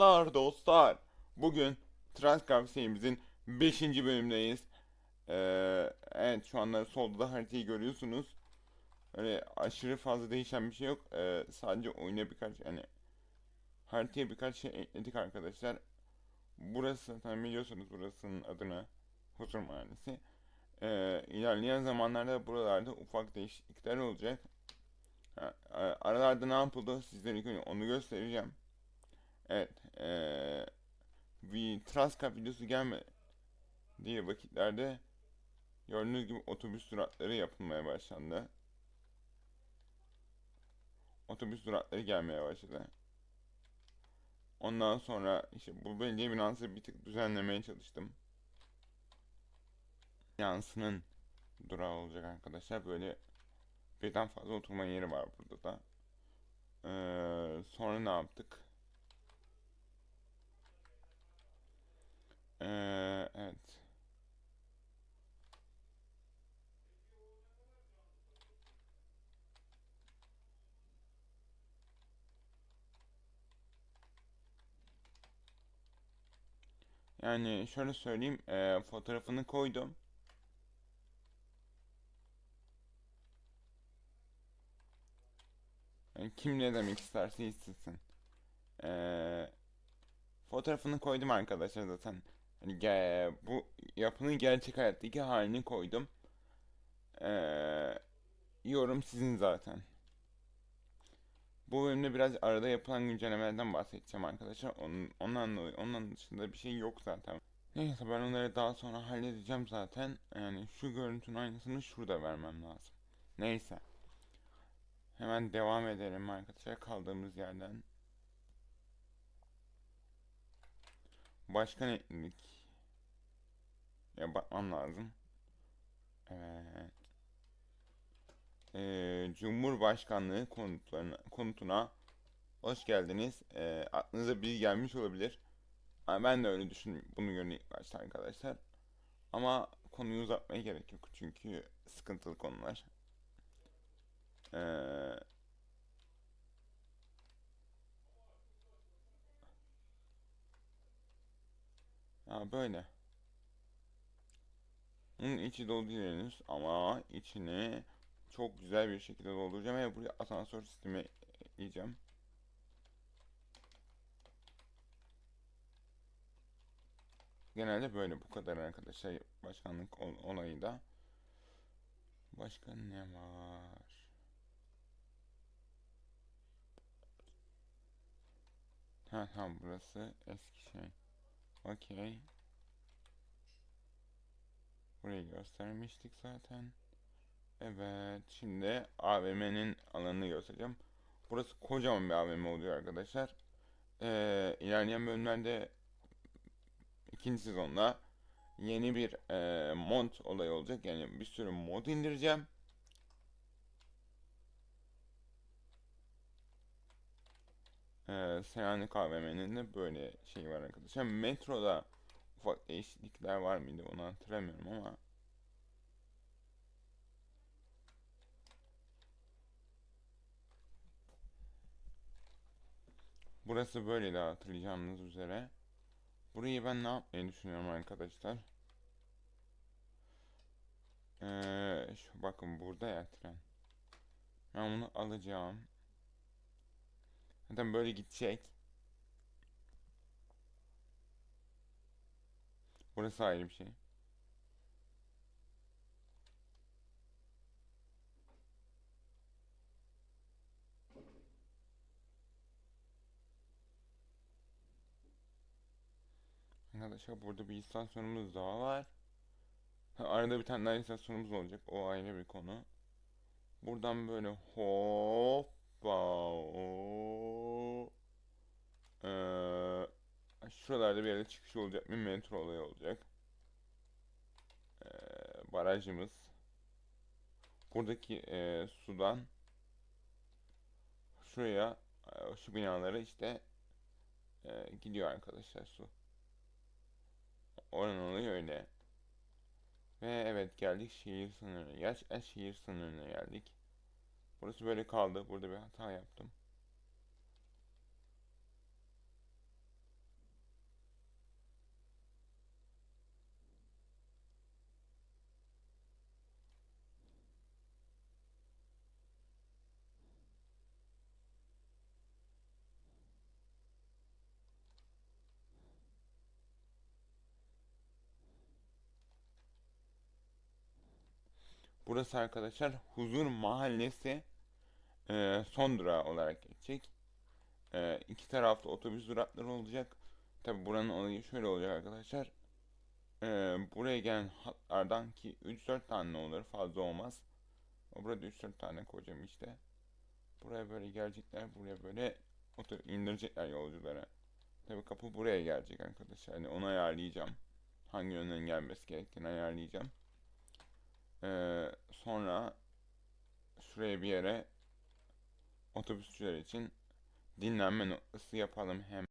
Selamlar dostlar. Bugün Transcraft serimizin 5. bölümündeyiz. Ee, evet şu anda solda da haritayı görüyorsunuz. Öyle aşırı fazla değişen bir şey yok. Ee, sadece oyuna birkaç yani haritaya birkaç şey ekledik arkadaşlar. Burası zaten biliyorsunuz burasının adını Huzur Mahallesi. Ee, ilerleyen zamanlarda buralarda ufak değişiklikler olacak. A- aralarda ne yapıldı sizlere onu göstereceğim. Evet, eee bir Traska videosu gelme diye vakitlerde gördüğünüz gibi otobüs durakları yapılmaya başlandı. Otobüs durakları gelmeye başladı. Ondan sonra işte bu belediye binası bir tık düzenlemeye çalıştım. Binasının durağı olacak arkadaşlar. Böyle birden fazla oturma yeri var burada da. Eee, sonra ne yaptık? Eee, evet. Yani şöyle söyleyeyim, eee, fotoğrafını koydum. Yani kim ne demek isterse istesin. Eee, fotoğrafını koydum arkadaşlar zaten. Hani bu yapının gerçek hayattaki halini koydum. Eee, yorum sizin zaten. Bu bölümde biraz arada yapılan güncellemelerden bahsedeceğim arkadaşlar. Onun, ondan, dolayı- onun dışında bir şey yok zaten. Neyse ben onları daha sonra halledeceğim zaten. Yani şu görüntünün aynısını şurada vermem lazım. Neyse. Hemen devam edelim arkadaşlar kaldığımız yerden. Başka ne ekledik? Ya bakmam lazım. Evet. Ee, Cumhurbaşkanlığı konutlarına, konutuna hoş geldiniz. Ee, aklınıza biri gelmiş olabilir. Ama ben de öyle düşün bunu görün ilk başta arkadaşlar. Ama konuyu uzatmaya gerek yok çünkü sıkıntılı konular. Ee, ya böyle. İçi dolu değil henüz ama içini çok güzel bir şekilde dolduracağım ve buraya asansör sistemi ekleyeceğim. Genelde böyle bu kadar arkadaşlar başkanlık ol- olayı da. Başka ne var? Ha tamam burası eski şey. Okey. Burayı göstermiştik zaten. Evet, şimdi AVM'nin alanını göstereceğim. Burası kocaman bir AVM oluyor arkadaşlar. Ee, ilerleyen bölümlerde ikinci sezonda yeni bir e, mod olayı olacak. Yani bir sürü mod indireceğim. Ee, Selanik AVM'nin de böyle şey var arkadaşlar. Metroda ufak değişiklikler var mıydı onu hatırlamıyorum ama Burası böyle de hatırlayacağınız üzere. Burayı ben ne yapmayı düşünüyorum arkadaşlar. Ee, şu bakın burada ya tren. Ben bunu alacağım. Zaten böyle gidecek. Burası ayrı bir şey. Arkadaşlar burada bir istasyonumuz daha var. Arada bir tane daha istasyonumuz olacak. O ayrı bir konu. Buradan böyle hoppa o Ee, şuralarda bir yerde çıkış olacak bir metro olayı olacak. Ee, barajımız. Buradaki e, sudan şuraya e, şu binalara işte e, gidiyor arkadaşlar su. Oranın olayı öyle. Ve evet geldik şehir sınırına. Gerçekten şehir sınırına geldik. Burası böyle kaldı. Burada bir hata yaptım. Burası arkadaşlar Huzur Mahallesi e, son durağı olarak geçecek. E, iki tarafta otobüs durakları olacak. Tabi buranın olayı şöyle olacak arkadaşlar. E, buraya gelen hatlardan ki 3-4 tane olur fazla olmaz. Burada 3-4 tane koyacağım işte. Buraya böyle gelecekler. Buraya böyle oto indirecekler yolculara. Tabi kapı buraya gelecek arkadaşlar. Hani onu ayarlayacağım. Hangi yönden gelmesi gerektiğini ayarlayacağım. Ee, sonra şuraya bir yere otobüsçüler için dinlenme noktası yapalım hem.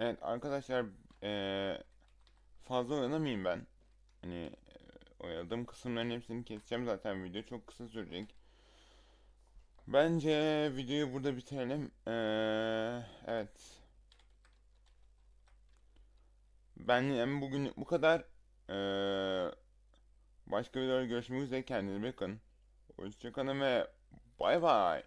Evet arkadaşlar eee, fazla oynamayayım ben. Hani oyaladığım kısımların hepsini keseceğim zaten video çok kısa sürecek. Bence videoyu burada bitirelim. Ee, evet. Ben bugün bu kadar. Ee, başka videolarda görüşmek üzere kendinize bakın. Hoşçakalın ve bay bay.